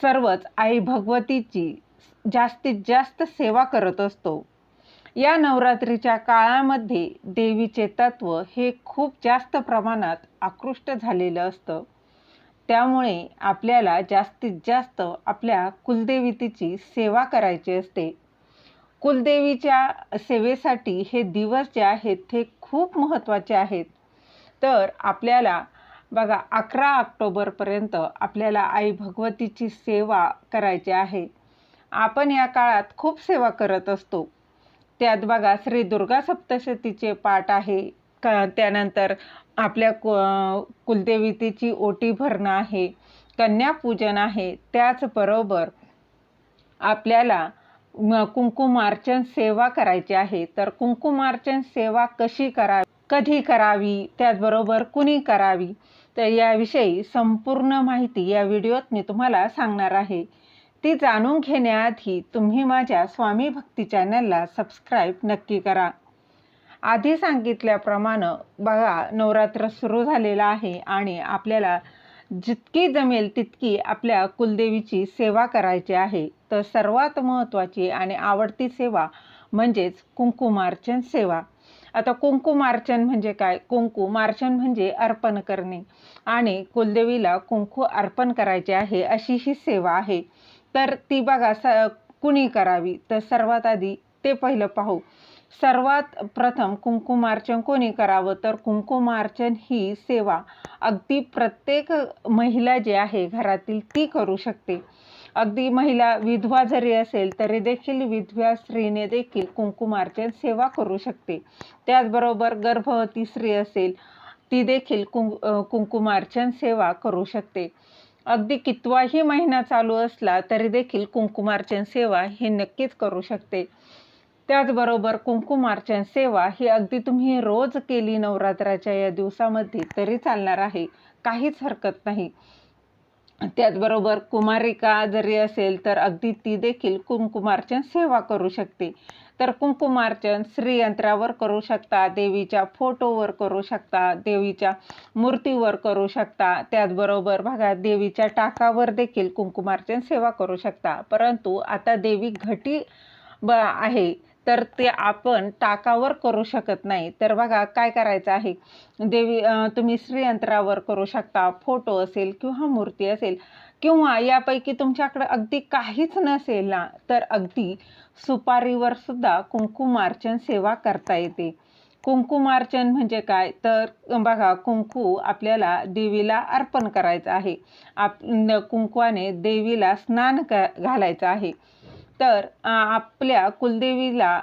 सर्वच आई भगवतीची जास्तीत जास्त सेवा करत असतो. या नवरात्रीच्या काळामध्ये देवीचे तत्व हे खूप जास्त प्रमाणात आकृष्ट झालेलं असतं. त्यामुळे आपल्याला जास्तीत जास्त आपल्या कुलदेवीतीची सेवा करायची असते. कुलदेवीच्या सेवेसाठी हे दिवस जे आहेत ते खूप महत्त्वाचे आहेत. तर आपल्याला बघा अकरा ऑक्टोबरपर्यंत आपल्याला आई भगवतीची सेवा करायची आहे. आपण या काळात खूप सेवा करत असतो. त्यात बघा श्री दुर्गा सप्तशतीचे पाठ आहे. क त्यानंतर आपल्या कु कुलदेवीतीची ओटी भरणं आहे. कन्यापूजन आहे. त्याचबरोबर आपल्याला कुंकुमार्चन सेवा करायची आहे. तर कुंकुमार्चन सेवा कशी करावी कधी करावी त्याचबरोबर कुणी करावी? तर याविषयी संपूर्ण माहिती या व्हिडिओत मी तुम्हाला सांगणार आहे. ती जाणून घेण्याआधी तुम्ही माझ्या स्वामी भक्ती चॅनलला सबस्क्राईब नक्की करा. आधी सांगितल्याप्रमाणे बघा नवरात्र सुरू झालेलं आहे आणि आपल्याला जितकी जमेल तितकी आपल्या कुलदेवीची सेवा करायची आहे. तर सर्वात महत्त्वाची आणि आवडती सेवा म्हणजेच कुंकुमार्चन सेवा. आता कुंकुमार्चन म्हणजे काय? कुंकुमार्चन म्हणजे अर्पण करणे. आणि कुलदेवीला कुंकू अर्पण करायचे आहे अशी ही सेवा आहे. तर ती बघा स कुणी करावी? तर सर्वात आधी ते पहिलं पाहू. सर्वात प्रथम कुंकुमार्चन कोणी करावं? तर कुंकुमार्चन ही सेवा अगदी प्रत्येक महिला जी आहे घरातील ती करू शकते. अगदी महिला विधवा जरी असेल तरी देखील विधवा स्त्रीने देखील कुंकुमार्चन सेवा करू शकते. त्याचबरोबर गर्भवती स्त्री असेल ती देखील कुं कुंकुमार्चन सेवा करू शकते. अगदी कितवाही महिना चालू असला तरी देखील कुंकुमार्चन सेवा ही नक्कीच करू शकते. त्याचबरोबर कुंकुमार्चन सेवा ही अगदी तुम्ही रोज केली नवरात्राच्या या दिवसामध्ये तरी चालणार आहे. काहीच हरकत नाही. त्याचबरोबर कुमारिका जरी असेल तर अगदी ती देखील कुंकुमार्चन सेवा करू शकते. तर कुंकुमार्चन श्रीयंत्रावर करू शकता देवीच्या फोटोवर करू शकता देवीच्या मूर्तीवर करू शकता. त्याचबरोबर बघा देवीच्या टाकावर देखील कुंकुमार्चन सेवा करू शकता. परंतु आता देवी घटी ब आहे. तर ते आपण टाकावर करू शकत नाही. तर बघा काय करायचं आहे? देवी तुम्ही श्रीयंत्रावर करू शकता. फोटो असेल किंवा मूर्ती असेल किंवा यापैकी तुमच्याकडे अगदी काहीच नसेल ना तर अगदी सुपारीवर सुद्धा कुंकुमार्चन सेवा करता येते. कुंकुमार्चन म्हणजे काय? तर बघा कुंकू आपल्याला देवीला अर्पण करायचं आहे. आप कुंकवाने देवीला स्नान क घालायचं आहे. तर आपल्या कुलदेवीला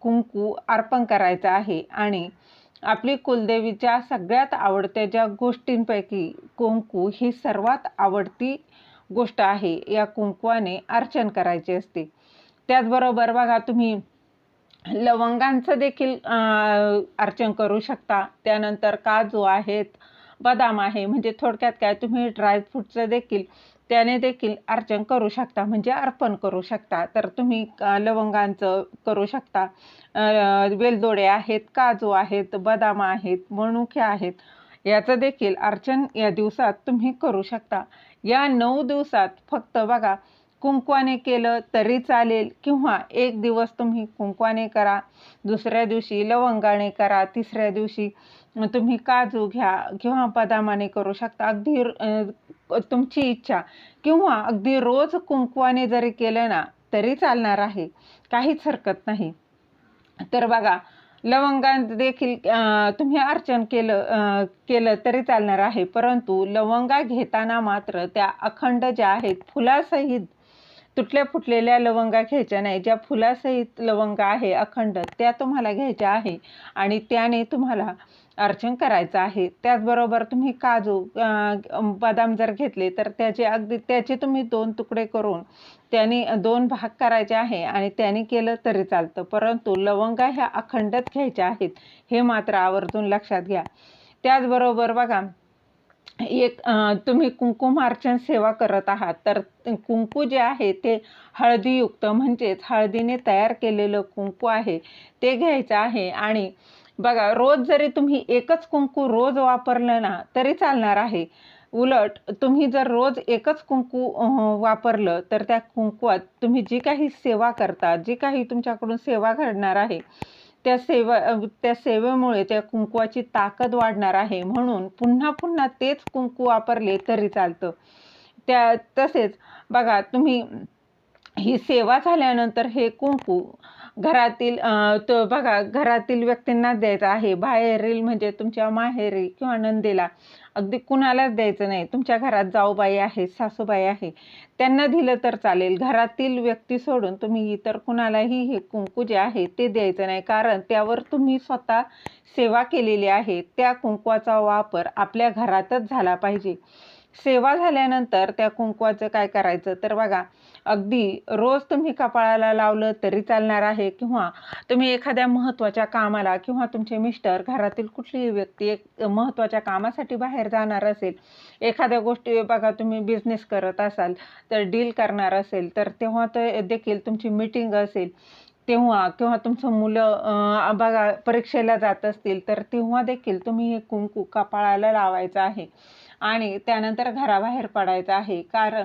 कुंकू अर्पण करायचं आहे आणि आपली कुलदेवीच्या सगळ्यात आवडत्या ज्या गोष्टींपैकी कुंकू ही सर्वात आवडती गोष्ट आहे या कुंकवाने अर्चन करायची असते. त्याचबरोबर बघा तुम्ही लवंगांचं देखील अर्चन करू शकता. त्यानंतर काजू आहेत बदाम आहे म्हणजे थोडक्यात काय तुम्ही ड्रायफ्रूटचं देखील त्याने देखील अर्चन करू शकता म्हणजे अर्पण करू शकता. तर तुम्ही लवंगांचं करू शकता. वेलदोडे आहेत काजू आहेत बदाम आहेत मणुखे आहेत. याचं देखील अर्चन या दिवसात तुम्ही करू शकता. या नऊ दिवसात फक्त बघा कुंकवाने केलं तरी चालेल किंवा एक दिवस तुम्ही कुंकवाने करा दुसऱ्या दिवशी लवंगाने करा तिसऱ्या दिवशी तुम्ही काजू घ्या किंवा बदामाने करू शकता. अगदी तुमची इच्छा. किंवा अगदी रोज कुंकवाने जरी केलं ना तरी चालणार आहे. काहीच हरकत नाही. तर बघा लवंगांत देखील तुम्ही अर्चन केलं केलं तरी चालणार आहे. परंतु लवंगा घेताना मात्र त्या अखंड ज्या आहेत फुलासहित तुटल्या फुटलेल्या लवंगा घ्यायच्या नाही. ज्या फुलासहित लवंगा आहे अखंड त्या तुम्हाला घ्यायच्या आहे. आणि त्याने तुम्हाला अर्चन करायचं आहे. त्याचबरोबर तुम्ही काजू बदाम जर घेतले तर त्याचे अगदी त्याचे तुम्ही दोन तुकडे करून त्याने दोन भाग करायचे आहे आणि त्याने केलं तरी चालतं. परंतु लवंगा ह्या अखंडच घ्यायच्या आहेत हे मात्र आवर्जून लक्षात घ्या. त्याचबरोबर बघा एक तुम्ही तुम्ही कुंकुमार्चन सेवा करत आहात तर कुंकू जे आहे ते हळदीयुक्त म्हणजेच हळदीने तयार केलेलं कुंकू आहे ते घ्यायचं आहे आणि बघा रोज जरी तुम्ही एकच कुंकू रोज वापरलं ना तरी चालणार आहे. उलट तुम्ही जर रोज एकच कुंकू वापरलं तर त्या कुंकूत तुम्ही जी काही सेवा करता जी काही तुमच्याकडून सेवा घडणार आहे त्या सेवा त्या सेवेमुळे त्या कुंकूची ताकद वाढणार आहे. म्हणून पुन्हा पुन्हा तेच कुंकू वापरले तरी चालतं. त्या तसेच बघा तुम्ही ही सेवा झाल्यानंतर हे कुंकू घरातील तो बघा घरातील व्यक्तींना द्यायचं आहे. बाहेरील म्हणजे तुमच्या माहेरी किंवा नंदेला अगदी कुणालाच द्यायचं नाही. तुमच्या घरात जाऊबाई आहे सासूबाई आहे. त्यांना दिलं तर चालेल. घरातील व्यक्ती सोडून तुम्ही इतर कुणालाही हे कुंकू जे आहे ते द्यायचं नाही. कारण त्यावर तुम्ही स्वतः सेवा केलेली आहे. त्या कुंकवाचा वापर आपल्या घरातच झाला पाहिजे. सेवा झाल्यानंतर त्या कुंकवाचं काय करायचं? तर बघा अगदी रोज तुम्ही कपाळाला लावलं तरी चालणार आहे किंवा तुम्ही एखाद्या महत्त्वाच्या कामाला किंवा तुमचे मिस्टर घरातील कुठलीही व्यक्ती एक महत्त्वाच्या कामासाठी बाहेर जाणार असेल एखाद्या गोष्टी बघा तुम्ही बिझनेस करत असाल तर डील करणार असेल तर तेव्हा तर देखील तुमची मीटिंग असेल. तेव्हा किंवा तुमचं मुलं बघा परीक्षेला जात असतील तर तेव्हा देखील तुम्ही हे कुंकू कपाळाला लावायचं आहे. आणि त्यानंतर घराबाहेर पडायचं आहे. कारण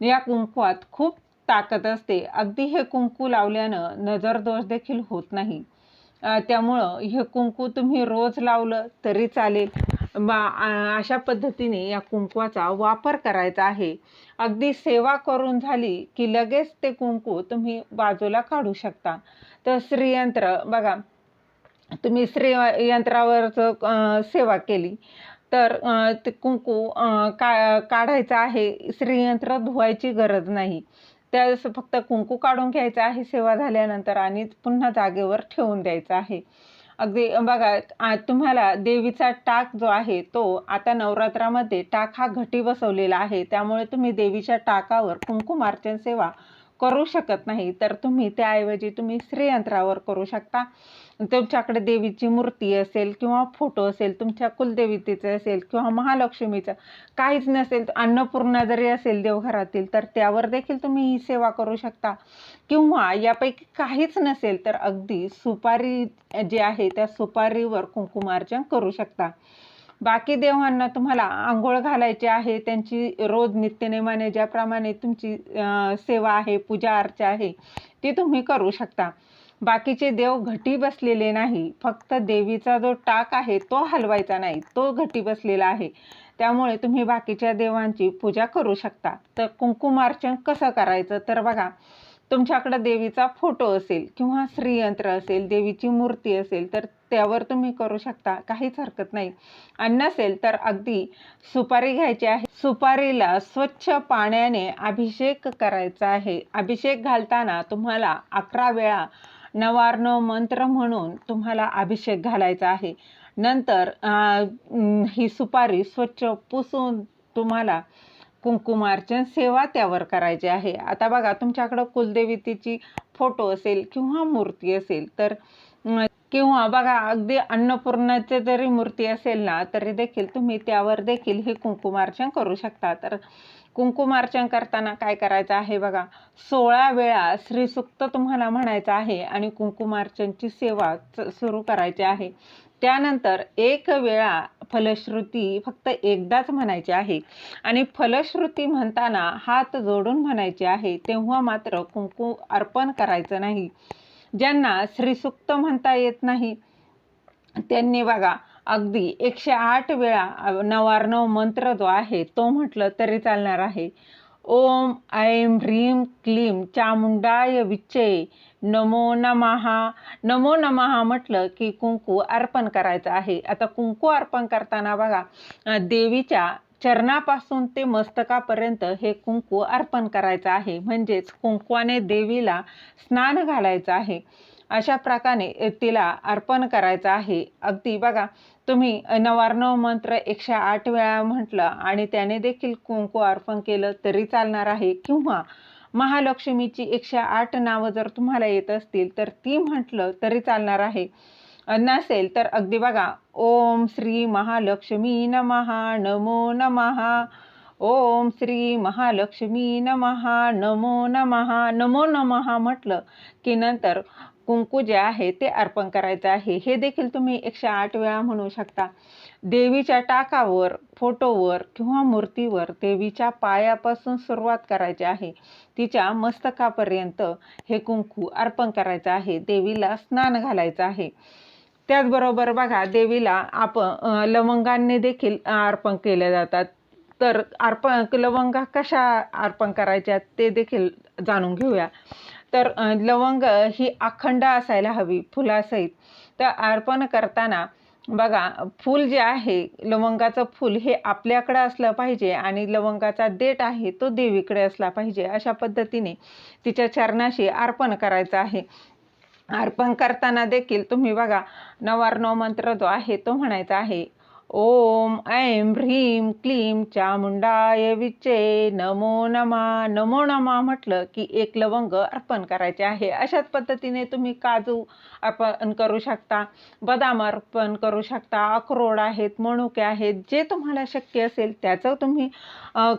या कुंकवात खूप ताकद असते. अगदी हे कुंकू लावल्यानं नजर दोष देखील होत नाही. त्यामुळं हे कुंकू तुम्ही रोज लावलं तरी चालेल. बा अशा पद्धतीने या कुंकवाचा वापर करायचा आहे. अगदी सेवा करून झाली की लगेच ते कुंकू तुम्ही बाजूला काढू शकता. तर श्रीयंत्र बघा तुम्ही श्रीयंत्रावरच सेवा केली. तर ते कुंकू का काढायचं आहे श्रीयंत्र धुवायची गरज नाही. त्यास फक्त कुंकू काढून घ्यायचं आहे सेवा झाल्यानंतर आणि पुन्हा जागेवर ठेवून द्यायचं आहे. अगदी बघा तुम्हाला देवीचा टाक जो आहे तो आता नवरात्रामध्ये टाक हा घटी बसवलेला आहे. त्यामुळे तुम्ही देवीच्या टाकावर कुंकुमार्चन सेवा करू शकत नाही. तर तुम्ही त्याऐवजी तुम्ही श्रीयंत्रावर करू शकता. तुमच्याकडे देवीची मूर्ती असेल किंवा फोटो असेल तुमच्या कुलदेवीतेचं असेल किंवा महालक्ष्मीचं काहीच नसेल अन्नपूर्णा जरी असेल देवघरातील तर त्यावर देखील तुम्ही ही सेवा करू शकता. किंवा यापैकी काहीच नसेल तर अगदी सुपारी जे आहे त्या सुपारीवर कुंकुमार्चन करू शकता. बाकी देवांना तुम्हाला आंघोळ घालायची आहे त्यांची रोज नित्यनेमाने ज्याप्रमाणे तुमची सेवा आहे पूजा अर्चा आहे ती तुम्ही करू शकता. बाकीचे देव घटी बसलेले नाही फक्त देवीचा जो टाक आहे तो हलवायचा नाही तो घटी बसलेला आहे. त्यामुळे तुम्ही बाकीच्या देवांची पूजा करू शकता. तर कुंकुमार्चन कसं करायचं? तर बघा तुमच्याकडं देवीचा फोटो असेल किंवा श्रीयंत्र असेल देवीची मूर्ती असेल तर त्यावर तुम्ही करू शकता. काहीच हरकत नाही. आणि नसेल तर अगदी सुपारी घ्यायची आहे. सुपारीला स्वच्छ पाण्याने अभिषेक करायचा आहे. अभिषेक घालताना तुम्हाला अकरा वेळा नवार्णव मंत्र म्हणून तुम्हाला अभिषेक घालायचा आहे. नंतर अं, ही सुपारी स्वच्छ पुसून तुम्हाला कुंकुमार्चन सेवा त्यावर करायची आहे. आता बघा तुमच्याकडं कुलदेवीतीची फोटो असेल किंवा मूर्ती असेल तर किंवा बघा अगदी अन्नपूर्णाची जरी मूर्ती असेल ना तरी देखील तुम्ही त्यावर देखील हे कुंकुमार्चन करू शकता. तर कुंकुमार्चन करताना काय करायचं आहे बघा सोळा वेळा श्रीसुक्त तुम्हाला म्हणायचं आहे आणि कुंकुमार्चनची सेवा सुरू करायची आहे. त्यानंतर एक वेळा फलश्रुती फक्त एकदाच म्हणायची आहे. आणि फलश्रुती म्हणताना हात जोडून म्हणायचे आहे तेव्हा मात्र कुंकू अर्पण करायचं नाही. ज्यांना श्रीसुक्त म्हणता येत नाही त्यांनी बघा अगदी एकशे आठ वेळा नवार्णव मंत्र जो आहे तो म्हटलं तरी चालणार आहे. ओम ऐं ह्रीं क्लीं चामुंडाय विच्चे नमो नमहा नमो नमहा म्हटलं की कुंकू अर्पण करायचं आहे. आता कुंकू अर्पण करताना बघा देवीच्या चरणापासून ते मस्तकापर्यंत हे कुंकू अर्पण करायचं आहे. म्हणजेच कुंकवाने देवीला स्नान घालायचं आहे. अशा प्रकारे तिला अर्पण करायचं आहे. अगदी बघा तुम्ही नवार्णव मंत्र एकशे आठ वेळा म्हटलं आणि त्याने देखील कुंकू अर्पण केलं तरी चालणार आहे. किंवा महालक्ष्मीची एकशे आठ नावं जर तुम्हाला येत असतील तर ती म्हटलं तरी चालणार आहे. नसेल तर अगदी बघा ओम श्री महालक्ष्मी नमहा नमो नमहा ओम श्री महालक्ष्मी नमहा नमो नमहा नमो नमहा म्हटलं की नंतर कुंकू जे आहे ते अर्पण करायचं आहे. हे देखील तुम्ही एकशे आठ वेळा म्हणू शकता. देवीच्या टाकावर फोटोवर किंवा मूर्तीवर देवीच्या पायापासून सुरुवात करायची आहे. तिच्या मस्तकापर्यंत हे कुंकू अर्पण करायचं आहे. देवीला स्नान घालायचं आहे. त्याचबरोबर बघा देवीला आपण लवंगांनी देखील अर्पण केले जातात. तर अर्पण लवंगा कशा अर्पण करायच्या ते देखील जाणून घेऊया. तर लवंग ही अखंड असायला हवी फुलासहित. तर अर्पण करताना बघा फूल जे आहे लवंगाचं फूल हे आपल्याकडं असलं पाहिजे आणि लवंगाचा देठ आहे तो देवीकडे असला पाहिजे अशा पद्धतीने तिच्या चरणाशी अर्पण करायचं आहे. अर्पण करताना देखील तुम्ही बघा नवार्णव मंत्र जो आहे तो म्हणायचा आहे ओम ऐं ह्रीं क्लीं चामुंडाय विचे नमो नमा नमो नमा म्हटलं की एक लवंग अर्पण करायचे आहे. अशाच पद्धतीने तुम्ही काजू अर्पण करू शकता बदाम अर्पण करू शकता अक्रोड आहेत मणुके आहेत जे तुम्हाला शक्य असेल त्याचं तुम्ही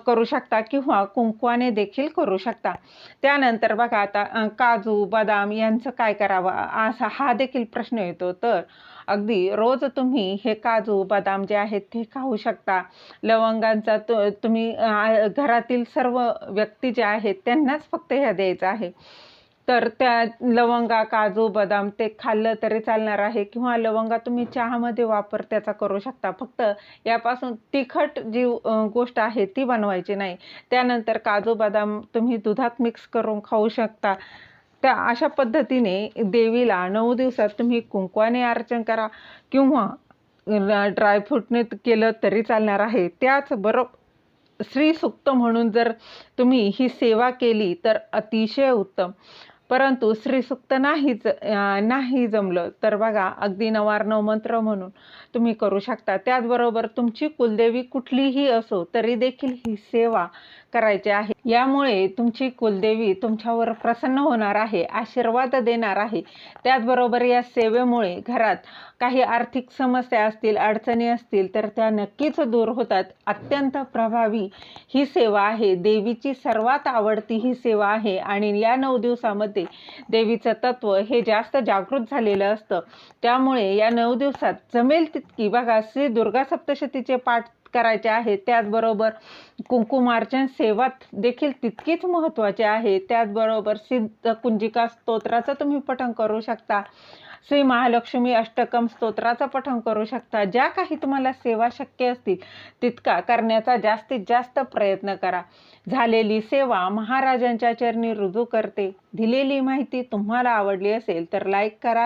करू शकता किंवा कुंकवाने देखील करू शकता. त्यानंतर बघा आता काजू बदाम यांचं काय करावं? असा हा देखील प्रश्न येतो. तर अगदी रोज तुम्ही हे काजू बदाम जे आहेत ते खाऊ शकता. लवंगांचा तुम्ही घरातील सर्व व्यक्ती जे आहेत त्यांनाच फक्त ह्या द्यायचं आहे. तर त्या लवंगा काजू बदाम ते खाल्लं तरी चालणार आहे किंवा लवंगा तुम्ही चहामध्ये वापर त्याचा करू शकता. फक्त यापासून तिखट जी गोष्ट आहे ती बनवायची नाही. त्यानंतर काजू बदाम तुम्ही दुधात मिक्स करून खाऊ शकता. त्या अशा पद्धतीने देवीला नऊ दिवसात तुम्ही कुंकवाने अर्चन करा किंवा ड्रायफ्रूटने केलं तरी चालणार आहे. त्याचबरोबर श्रीसुक्त म्हणून जर तुम्ही ही सेवा केली तर अतिशय उत्तम. परंतु श्रीसुक्त नाहीच नाही जमलं तर बघा अगदी नवार्णव मंत्र म्हणून तुम्ही करू शकता. त्याचबरोबर तुमची कुलदेवी कुठलीही असो तरी देखील ही सेवा करायचे आहे. यामुळे तुमची कुलदेवी तुमच्यावर प्रसन्न होणार आहे आशीर्वाद देणार आहे. त्याचबरोबर या सेवेमुळे घरात काही आर्थिक समस्या असतील अडचणी असतील तर त्या नक्कीच दूर होतात. अत्यंत प्रभावी ही सेवा आहे. देवीची सर्वात आवडती ही सेवा आहे. आणि या नऊ दिवसामध्ये देवीचं तत्व हे जास्त जागृत झालेलं असतं. त्यामुळे या नऊ दिवसात जमेल तितकी बघा श्री दुर्गा सप्तशतीचे पाठ करायचे आहे. त्याचबरोबर कुंकुमार्चन सेवा देखील तितकीच महत्त्वाची आहे. त्याचबरोबर सिद्ध कुंजिका स्तोत्राचं तुम्ही पठण करू शकता. श्री महालक्ष्मी अष्टकम स्तोत्राचं पठण करू शकता. ज्या काही तुम्हाला सेवा शक्य असतील तितका करण्याचा जास्तीत जास्त प्रयत्न करा. झालेली सेवा महाराजांच्या चरणी रुजू करते. दिलेली माहिती तुम्हाला आवडली असेल तर लाईक करा.